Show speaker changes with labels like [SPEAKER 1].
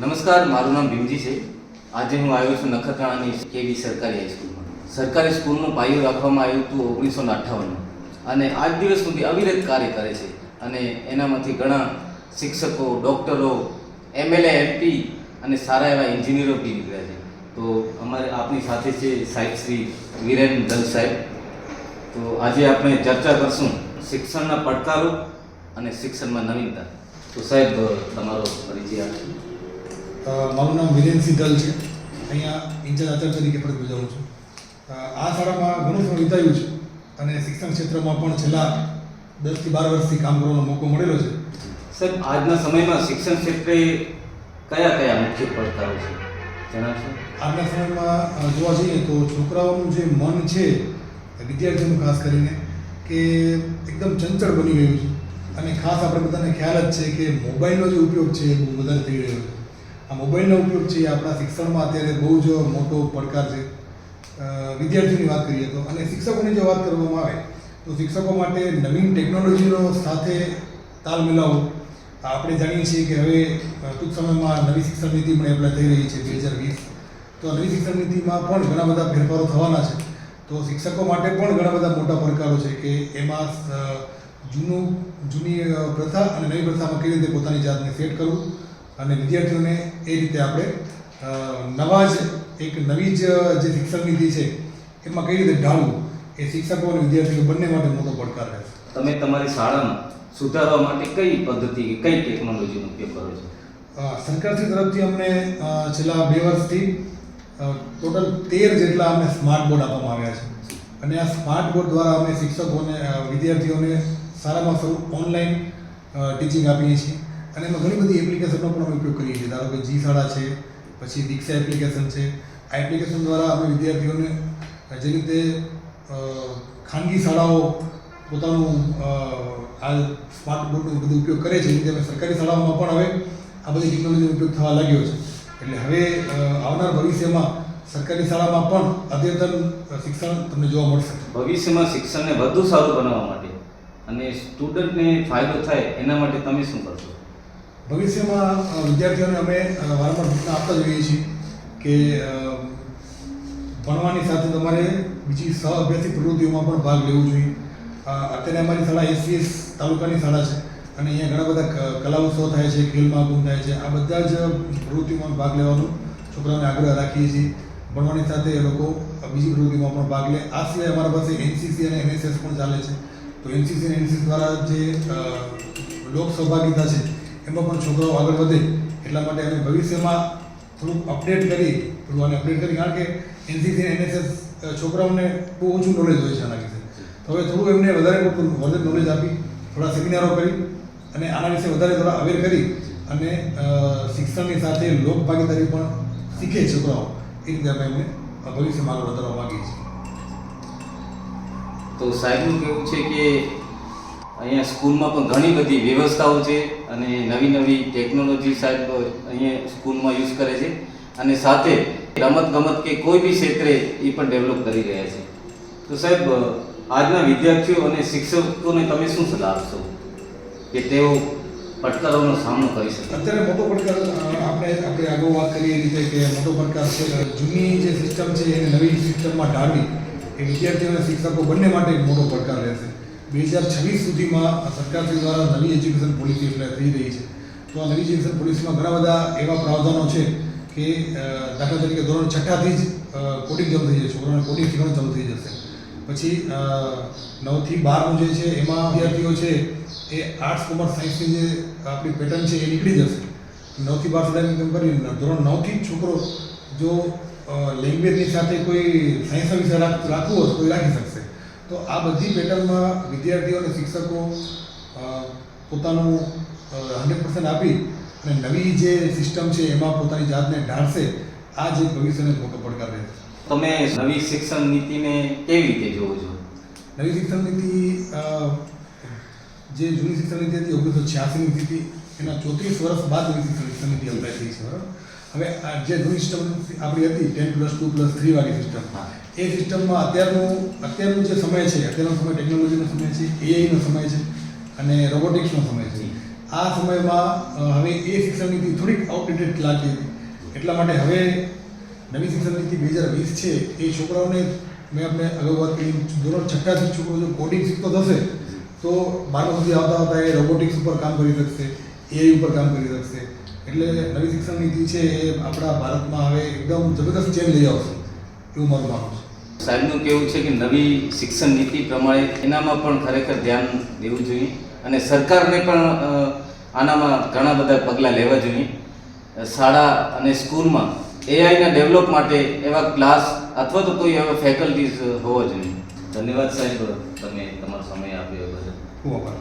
[SPEAKER 1] નમસ્કાર મારું નામ ભીમજી છે. આજે હું આવ્યો છું નખત્રાણાની કેવી સરકારી હાઈસ્કૂલમાં સરકારી સ્કૂલનું પાયું રાખવામાં આવ્યું હતું ઓગણીસો અઠ્ઠાવનમાં અને આજ દિવસ સુધી અવિરત કાર્ય કરે છે. અને એનામાંથી ઘણા શિક્ષકો ડૉક્ટરો એમએલએ એમપી અને સારા એવા એન્જિનિયરો બી નીકળ્યા છે. તો અમારે આપની સાથે છે સાહેબ શ્રી વિરેન દલ સાહેબ. તો આજે આપણે ચર્ચા કરશું શિક્ષણના પડકારો અને શિક્ષણમાં નવીનતા. તો સાહેબ તમારો પરિચય આપજો
[SPEAKER 2] અ, મારું નામ વિરેનસિંહ દલ છે. અહીંયા ઇન્ચાર્જ આચાર્ય તરીકે પણ બજાવું છું. આ શાળામાં ઘણું સમય વિતાવ્યું છે અને શિક્ષણ ક્ષેત્રમાં પણ છેલ્લા દસથી બાર વર્ષથી કામ કરવાનો મોકો મળેલો છે.
[SPEAKER 1] સાહેબ આજના સમયમાં શિક્ષણ ક્ષેત્રે કયા કયા મુખ્ય પડકારો છે? જણાવશો?
[SPEAKER 2] આજના સમયમાં જોવા જઈએ તો છોકરાઓનું જે મન છે વિદ્યાર્થીઓનું ખાસ કરીને કે એકદમ ચંચળ બની ગયું છે. અને ખાસ આપણે બધાને ખ્યાલ જ છે કે મોબાઈલનો જે ઉપયોગ છે એ બહુ વધારે થઈ રહ્યો છે. આ મોબાઈલનો ઉપયોગ છે આપણા શિક્ષણમાં અત્યારે બહુ જ મોટો પડકાર છે. વિદ્યાર્થીઓની વાત કરીએ તો અને શિક્ષકોની જો વાત કરવામાં આવે તો શિક્ષકો માટે નવીન ટેકનોલોજીનો સાથે તાલ મિલાવવો આપણે જાણીએ છીએ કે હવે ટૂંક સમયમાં નવી શિક્ષણ નીતિ પણ એપ્લાય થઈ રહી છે બે હજાર વીસ. તો નવી શિક્ષણ નીતિમાં પણ ઘણા બધા ફેરફારો થવાના છે. તો શિક્ષકો માટે પણ ઘણા બધા મોટા પડકારો છે કે એમાં જૂનું, જૂની પ્રથા અને નવી પ્રથામાં કેવી રીતે પોતાની જાતને સેટ કરવું. અને વિદ્યાર્થીઓને એ રીતે આપણે નવા જ એક નવી જ જે શિક્ષણ નીતિ છે એમાં કઈ રીતે ઢાળવું એ શિક્ષકો અને વિદ્યાર્થીઓ બંને માટે મોટો પડકાર રહેશે.
[SPEAKER 1] તમે તમારી શાળામાં સુધારવા માટે કઈ પદ્ધતિ કઈ ટેકનોલોજીનો ઉપયોગ કરો છો?
[SPEAKER 2] સરકારશ્રી તરફથી અમને છેલ્લા બે વર્ષથી ટોટલ તેર જેટલા અમને સ્માર્ટ બોર્ડ આપવામાં આવ્યા છે. અને આ સ્માર્ટ બોર્ડ દ્વારા અમે શિક્ષકોને વિદ્યાર્થીઓને સારામાં સારું ઓનલાઈન ટીચિંગ આપીએ છીએ. અને એમાં ઘણી બધી એપ્લિકેશનનો પણ અમે ઉપયોગ કરીએ છીએ. ધારો કે જી શાળા છે, પછી દીક્ષા એપ્લિકેશન છે. આ એપ્લિકેશન દ્વારા અમે વિદ્યાર્થીઓને જે રીતે ખાનગી શાળાઓ પોતાનું આ સ્માર્ટ બોર્ડનો બધો ઉપયોગ કરે છે, એ સરકારી શાળાઓમાં પણ હવે આ બધી ટેકનોલોજીનો ઉપયોગ થવા લાગ્યો છે. એટલે હવે આવનાર ભવિષ્યમાં સરકારી શાળામાં પણ અદ્યતન શિક્ષણ તમને જોવા મળશે.
[SPEAKER 1] ભવિષ્યમાં શિક્ષણને વધુ સારું બનાવવા માટે અને સ્ટુડન્ટને ફાયદો થાય એના માટે તમે શું કરશો?
[SPEAKER 2] ભવિષ્યમાં વિદ્યાર્થીઓને અમે વારંવાર સૂચના આપતા જોઈએ છીએ કે ભણવાની સાથે તમારે બીજી સહ અભ્યાસી પ્રવૃત્તિઓમાં પણ ભાગ લેવો જોઈએ. અત્યારે અમારી શાળા એસસીએસ તાલુકાની શાળા છે અને અહીંયા ઘણા બધા કલા ઉત્સવ થાય છે, ખેલ મહાકુંભ થાય છે. આ બધા જ પ્રવૃત્તિઓમાં ભાગ લેવાનો છોકરાઓને આગ્રહ રાખીએ છીએ. ભણવાની સાથે એ લોકો બીજી પ્રવૃત્તિમાં પણ ભાગ લે. આ સિવાય અમારા પાસે એનસીસી અને એનએસએસ પણ ચાલે છે. તો એનસીસી અને એનસીસી દ્વારા જે લોક સહભાગિતા છે એમાં પણ છોકરાઓ આગળ વધે એટલા માટે અમે ભવિષ્યમાં થોડુંક અપડેટ કરી, થોડું આને અપડેટ કરી, કારણ કે એનસીસી એનએસએસ છોકરાઓને બહુ ઓછું નોલેજ હોય છે આના વિશે. તો હવે થોડું એમને વધારે પડતું વધારે નોલેજ આપી, થોડા સેમિનારો કરી અને આના વિશે વધારે થોડા અવેર કરી અને શિક્ષણની સાથે લોક ભાગીદારી પણ શીખે છોકરાઓ. એ રીતે અમે એમને ભવિષ્યમાં આગળ વધારવા માગીએ છીએ.
[SPEAKER 1] તો સાહેબનું કેવું છે કે અહીંયા સ્કૂલમાં પણ ઘણી બધી વ્યવસ્થાઓ છે અને નવી નવી ટેકનોલોજી સાહેબ અહીંયા સ્કૂલમાં યુઝ કરે છે. અને સાથે રમત ગમત કે કોઈ બી ક્ષેત્રે એ પણ ડેવલપ કરી રહ્યા છે. તો સાહેબ, આજના વિદ્યાર્થીઓ અને શિક્ષકોને તમે શું સલાહ આપશો કે તેઓ પડકારોનો સામનો કરી શકે?
[SPEAKER 2] અત્યારે મોટો પડકાર આપણે આપણે આગળ વાત કરીએ રીતે કે મોટો પડકાર છે જૂની જે સિસ્ટમ છે એને નવી સિસ્ટમમાં ઢાળવી. એ વિદ્યાર્થીઓ અને શિક્ષકો બંને માટે મોટો પડકાર રહેશે. બે હજાર છવ્વીસ સુધીમાં સરકારશ્રી દ્વારા નવી એજ્યુકેશન પોલિસી એટલે થઈ રહી છે. તો આ નવી એજ્યુકેશન પોલિસીમાં ઘણા બધા એવા પ્રાવધાનો છે કે દાખલા તરીકે ધોરણ છઠ્ઠાથી જ કોટિંગ ચાલુ થઈ જશે છોકરાઓને કોટિંગ શીખવાનું ચાલુ થઈ જશે. પછી નવથી બારનું જે છે એમાં વિદ્યાર્થીઓ છે એ આર્ટ્સ કોમર્સ સાયન્સની જે આપણી પેટર્ન છે એ નીકળી જશે. નવથી બાર સુધીની કેમ કરી ધોરણ નવથી જ છોકરો જો લેંગ્વેજની સાથે કોઈ સાયન્સના વિષય રાખ- રાખવું હોય તો એ રાખી શકશે. તો આ બધી પેટર્નમાં વિદ્યાર્થીઓ અને શિક્ષકો પોતાનું હંડ્રેડ પર્સન્ટ આપી અને નવી જે સિસ્ટમ છે એમાં પોતાની જાતને ઢાળશે આ જે ભવિષ્યને મોટો પડકાર રહેશે
[SPEAKER 1] તમે નવી શિક્ષણ નીતિને કેવી રીતે જોવો છો
[SPEAKER 2] નવી શિક્ષણ નીતિ જે જૂની શિક્ષણ નીતિ હતી ઓગણીસો છ્યાસીની નીતિ હતી એના ચોત્રીસ વર્ષ બાદ નવી શિક્ષણ નીતિ અપ્લાય થઈ છે બરાબર હવે આ જે જૂની સિસ્ટમ આપણી હતી ten plus two plus three વાળી સિસ્ટમ. એ સિસ્ટમમાં અત્યારનું અત્યારનું જે સમય છે, અત્યારનો સમય ટેકનોલોજીનો સમય છે એઆઈનો સમય છે અને રોબોટિક્સનો સમય છે. આ સમયમાં હવે એ શિક્ષણ નીતિ થોડીક આઉટડેટેડ લાગી. એટલા માટે હવે નવી શિક્ષણ નીતિ બે હજાર વીસ છે. એ છોકરાઓને મેં આપણે અગાઉ વાત કરી, ધોરણ છઠ્ઠાથી છોકરો જો કોડિંગ શીખતો થશે, તો બારમા સુધી આવતા આવતા એ રોબોટિક્સ ઉપર કામ કરી શકશે એઆઈ ઉપર કામ કરી શકશે. એટલે નવી શિક્ષણ નીતિ છે એ આપણા ભારતમાં હવે એકદમ જબરદસ્ત ચેન્જ લઈ આવશે. એવું મારું માનવું છે.
[SPEAKER 1] સાહેબનું કેવું છે કે નવી શિક્ષણ નીતિ પ્રમાણે એનામાં પણ ખરેખર ધ્યાન દેવું જોઈએ અને સરકારને પણ આનામાં ઘણા બધા પગલાં લેવા જોઈએ. શાળા અને સ્કૂલમાં એઆઈના ડેવલપ માટે એવા ક્લાસ અથવા તો કોઈ એવા ફેકલ્ટીઝ હોવા જોઈએ. ધન્યવાદ સાહેબ તમે તમારો સમય આપ્યો બદલ.
[SPEAKER 2] ખૂબ આભાર.